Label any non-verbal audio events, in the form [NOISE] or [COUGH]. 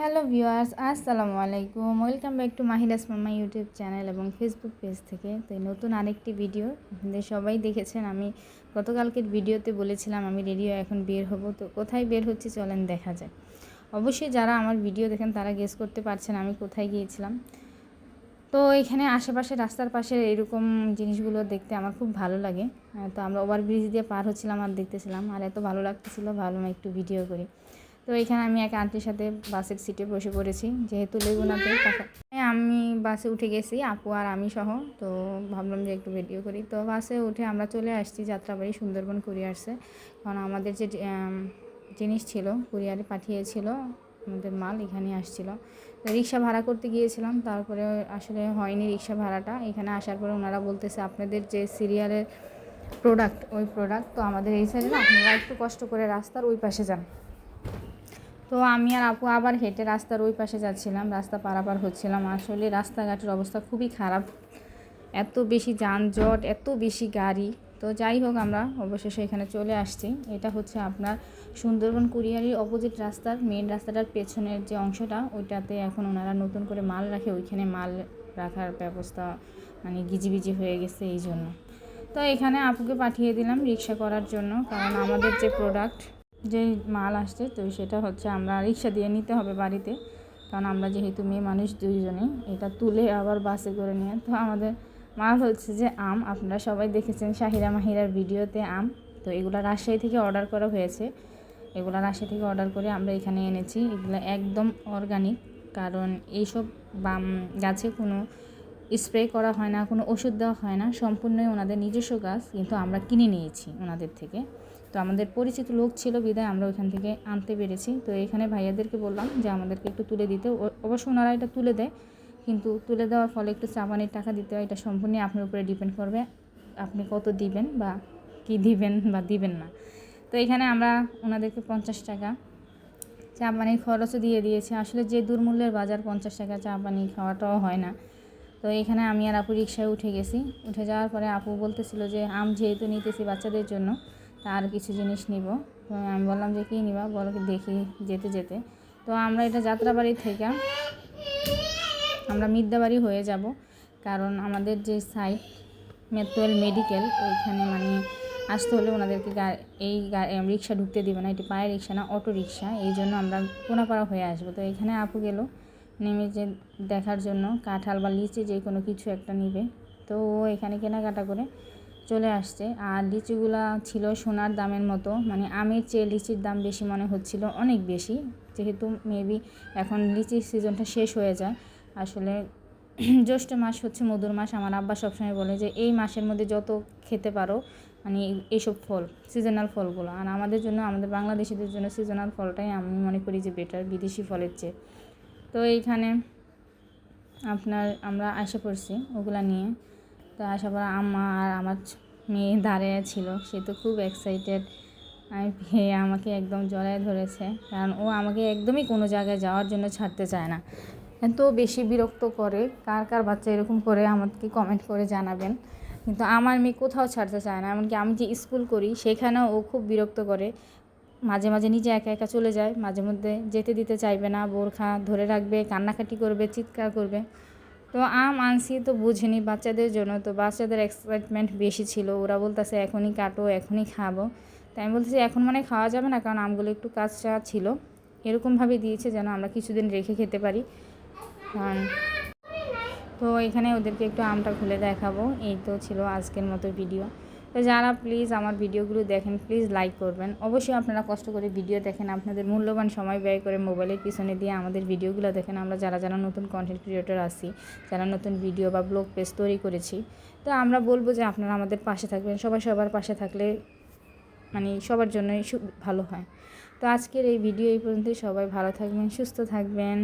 Hello viewers, আসসালামু আলাইকুম। Welcome back to মাহিরাস মামা ইউটিউব চ্যানেল এবং ফেসবুক পেজ থেকে। তো এই নতুন আরেকটি ভিডিও। আপনাদের সবাই দেখেছেন, আমি গতকালকের ভিডিওতে বলেছিলাম আমি রেডিও এখন বের হব। তো কোথায় বের হচ্ছে চলেন দেখা যায় অবশ্যই যারা আমার ভিডিও দেখেন, তারা গেস করতে পারছেন আমি কোথায় গিয়েছিলাম। তো এখানে আশেপাশে রাস্তার পাশে এরকম জিনিসগুলো দেখতে আমার খুব ভালো লাগে। তো আমরা ওভারব্রিজ দিয়ে পার হচ্ছিলাম আর দেখতেছিলাম। আর এত ভালো লাগতেছিলো ভালো না একটু ভিডিও করি। তো এখানে আমি এক আন্টির সাথে বাসের সিটে বসে পড়েছি, যেহেতু লেগুনাতে টাকা আমি বাসে উঠে গেছি, আপু আর আমি সহ, তো ভাবলাম যে একটু ভিডিও করি। তো বাসে উঠে আমরা চলে আসছি যাত্রাবাড়ি সুন্দরবন কুরিয়ার্সে কারণ আমাদের যে জিনিস ছিল কুরিয়ারে পাঠিয়েছিল, আমাদের মাল এখানে আসছিল। তো রিক্সা ভাড়া করতে গিয়েছিলাম, তারপরে আসলে হয়নি রিক্সা ভাড়াটা। এখানে আসার পরে ওনারা বলতেছে, আপনাদের যে সিরিয়ালের প্রোডাক্ট ওই প্রোডাক্ট তো আমাদের এই সাইডে না, আপনারা একটু কষ্ট করে রাস্তার ওই পাশে যান। তো আমি আর আপু আবার হেঁটে রাস্তার ওই পাশে যাচ্ছিলাম, রাস্তা পারাপার হচ্ছিলাম। আসলে রাস্তাঘাটের অবস্থা খুবই খারাপ। এত বেশি যানজট, এত বেশি গাড়ি। তো যাই হোক আমরা অবশেষে এখানে চলে আসছি। এটা হচ্ছে আপনার সুন্দরবন কুরিয়ারির অপোজিট রাস্তার মেন রাস্তাটার পেছনের যে অংশটা, ওইটাতে এখন ওনারা নতুন করে মাল রাখে। ওইখানে মাল রাখার ব্যবস্থা মানে গিজিবিজি হয়ে গেছে এই জন্য। তো এখানে আপুকে পাঠিয়ে দিলাম রিক্সা করার জন্য, কারণ আমাদের যে প্রোডাক্ট যে মাল আসছে, তো সেটা হচ্ছে আমরা রিক্সা দিয়ে নিতে হবে বাড়িতে। কারণ আমরা যেহেতু মেয়ে মানুষ দুইজনে এটা তুলে আবার বাসে করে নিয়ে। তো আমাদের মাল হচ্ছে যে আম। আপনারা সবাই দেখেছেন শাহিরা মাহিরার ভিডিওতে আম। তো এগুলো রাজশাহী থেকে অর্ডার করা হয়েছে। এগুলো রাজশাহী থেকে অর্ডার করে আমরা এখানে এনেছি। এগুলো একদম অর্গানিক। কারণ এইসব বাম গাছে কোনো স্প্রে করা হয় না, কোনো ওষুধ দেওয়া হয় না। সম্পূর্ণই ওনাদের নিজস্ব গাছ, কিন্তু আমরা কিনে নিয়েছি ওনাদের থেকে। আমাদের পরিচিত লোক ছিল, বিদায় আমরা ওইখান থেকে আনতে পেরেছি। তো এখানে ভাইয়াদেরকে বললাম যে আমাদেরকে একটু তুলে দিতে। অবশ্য ওনারা এটা তুলে দেয়, কিন্তু তুলে দেওয়ার ফলে একটু চাপানির টাকা দিতে হয়। এটা সম্পূর্ণ আপনার উপরে ডিপেন্ড করবে, আপনি কত দিবেন বা কি দিবেন বা দিবেন না। তো এখানে আমরা ওনাদেরকে পঞ্চাশ টাকা চা পানির খরচও দিয়ে দিয়েছি। আসলে যে দুর্মূল্যের বাজার পঞ্চাশ টাকা চা পানি খাওয়াটাও হয় না। তো এখানে আমি আর আপু রিক্সায় উঠে গেছি। উঠে যাওয়ার পরে আপু বলতেছিল যে, আম যেহেতু নিতেছি বাচ্চাদের জন্য আর কিছু জিনিস নিব। তো আমি বললাম যে, কী নিবা? বলো, দেখি যেতে যেতে। তো আমরা এটা যাত্রাবাড়ি থেকে আমরা মিদ্যাবাড়ি হয়ে যাব। কারণ আমাদের যে সাইট মেট্রোয়েল মেডিকেল ওইখানে মানে আসতে হলে ওনাদেরকে এই রিক্সা ঢুকতে দিবে না। এটি পায়ের রিক্সা না, অটো রিক্সা। এই জন্য আমরা কোনাপাড়া হয়ে আসব। তো এখানে আপু গেল। নেমে যে, দেখার জন্য কাঁঠাল বা লিচি যে কোনো কিছু একটা নিবে। তো ও এখানে কেনাকাটা করে চলে আসছে। আর লিচিগুলা ছিল সোনার দামের মতো। মানে আমের চেয়ে লিচির দাম বেশি মনে হচ্ছিল অনেক বেশি। যেহেতু মেবি এখন লিচির সিজনটা শেষ হয়ে যায়। আসলে [CLEARS THROAT] জ্যৈষ্ঠ মাস হচ্ছে মধুর মাস। আমার আব্বা সবসময় বলে যে, এই মাসের মধ্যে যত খেতে পারো মানে এইসব ফল সিজনাল ফলগুলো। আর আমাদের জন্য, আমাদের বাংলাদেশিদের জন্য সিজনাল ফলটাই আমি মনে করি যে বেটার বিদেশি ফলের চেয়ে। তো এইখানে আপনার, আমরা আশা করছি ওগুলা নিয়ে। তো আসার পর আম্মা আর আমার মেয়ে দাঁড়িয়ে ছিল। সে তো খুব এক্সাইটেড আমি পেয়ে আমাকে একদম জড়ায় ধরেছে। কারণ ও আমাকে একদমই কোনো জায়গায় যাওয়ার জন্য ছাড়তে চায় না। এত বেশি বিরক্ত করে। কার কার বাচ্চা এরকম করে আমাকে কমেন্ট করে জানাবেন। কিন্তু আমার মেয়ে কোথাও ছাড়তে চায় না। এমনকি আমি যে স্কুল করি, সেখানেও ও খুব বিরক্ত করে। মাঝে মাঝে নিজে একা একা চলে যায়। মাঝে মধ্যে যেতে দিতে চাইবে না। বোরখা ধরে রাখবে, কান্নাকাটি করবে, চিৎকার করবে। তো আম আনছি তো বুঝিনি, বাচ্চাদের জন্য তো বাচ্চাদের এক্সাইটমেন্ট বেশি ছিল। ওরা বলতেছে, এখনই কাটো, এখনই খাব। তাই আমি বলতেছি, এখন মানে খাওয়া যাবে না, কারণ আমগুলো একটু কাঁচা ছিল। এরকমভাবে দিয়েছে যেন আমরা কিছুদিন রেখে খেতে পারি। কারণ তো এখানে ওদেরকে একটু আমটা খুলে দেখাবো। এই তো ছিল আজকের মতো ভিডিও। তো যারা প্লিজ আমার ভিডিওগুলো দেখেন প্লিজ লাইক করবেন। অবশ্যই আপনারা কষ্ট করে ভিডিও দেখেন, আপনাদের মূল্যবান সময় ব্যয় করে মোবাইলের পিছনে দিয়ে আমাদের ভিডিওগুলো দেখেন। আমরা যারা যারা নতুন কন্টেন্ট ক্রিয়েটর আছি, যারা নতুন ভিডিও বা ব্লগ পেজ তৈরি করেছি, তো আমরা বলব যে আপনারা আমাদের পাশে থাকবেন। সবাই সবার পাশে থাকলে মানে সবার জন্যই ভালো হয়। তো আজকের এই ভিডিও এই পর্যন্তই। সবাই ভালো থাকবেন, সুস্থ থাকবেন।